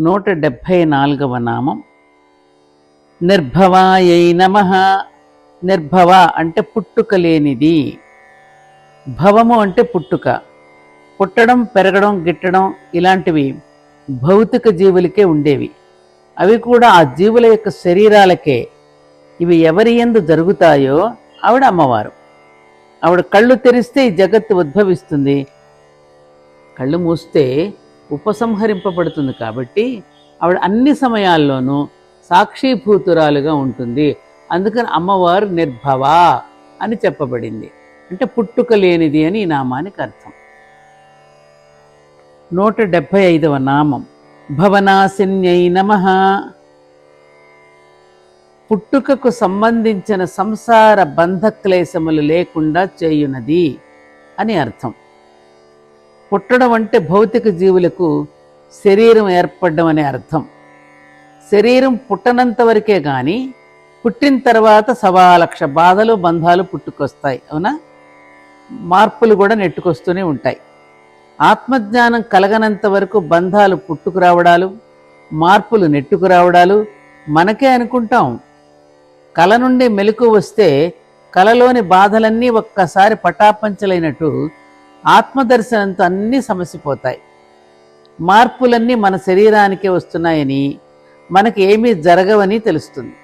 నూట డెబ్భై నాలుగవ నామం. నిర్భవాయై నమ. నిర్భవ అంటే పుట్టుక లేనిది. భవము అంటే పుట్టుక. పుట్టడం పెరగడం గిట్టడం ఇలాంటివి భౌతిక జీవులకే ఉండేవి. అవి కూడా ఆ జీవుల యొక్క శరీరాలకే. ఇవి ఎవరి ఎందు జరుగుతాయో ఆవిడ అమ్మవారు. ఆవిడ కళ్ళు తెరిస్తే ఈ జగత్తు ఉద్భవిస్తుంది. కళ్ళు మూస్తే ఉపసంహరింపబడుతుంది కాబట్టి ఆవిడ అన్ని సమయాల్లోనూ సాక్షిభూతురాలుగా ఉంటుంది. అందుకని అమ్మవారు నిర్భవ అని చెప్పబడింది. అంటే పుట్టుక లేనిది అని ఈ నామానికి అర్థం. నూట డెబ్భై ఐదవ నామం. భవనాశిన్యై నమ. పుట్టుకకు సంబంధించిన సంసార బంధక్లేశములు లేకుండా చేయునది అని అర్థం. పుట్టడం అంటే భౌతిక జీవులకు శరీరం ఏర్పడడం అనే అర్థం. శరీరం పుట్టనంత వరకే కానీ పుట్టిన తర్వాత సవా లక్ష బాధలు బంధాలు పుట్టుకొస్తాయి. అవునా? మార్పులు కూడా నెట్టుకొస్తూనే ఉంటాయి. ఆత్మజ్ఞానం కలగనంత వరకు బంధాలు పుట్టుకురావడాలు మార్పులు నెట్టుకురావడాలు మనకే అనుకుంటాం. కళ నుండి మెలకు వస్తే కలలోని బాధలన్నీ ఒక్కసారి పటాపంచలైనట్టు ఆత్మదర్శనంతో అన్నీ సమసిపోతాయి మార్పులన్నీ మన శరీరానికే వస్తున్నాయని మనకి ఏమీ జరగవని తెలుస్తుంది.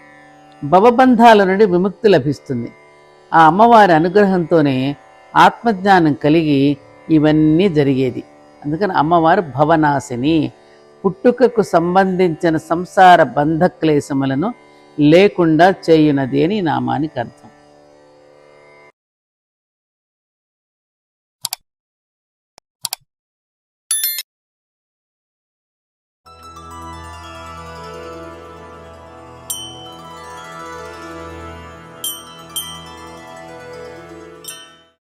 భవబంధాల నుండి విముక్తి లభిస్తుంది. ఆ అమ్మవారి అనుగ్రహంతోనే ఆత్మజ్ఞానం కలిగి ఇవన్నీ జరిగేది. అందుకని అమ్మవారు భవనాశిని పుట్టుకకు సంబంధించిన సంసార బంధక్లేశములను లేకుండా చేయునది అని నామానికి అర్థం.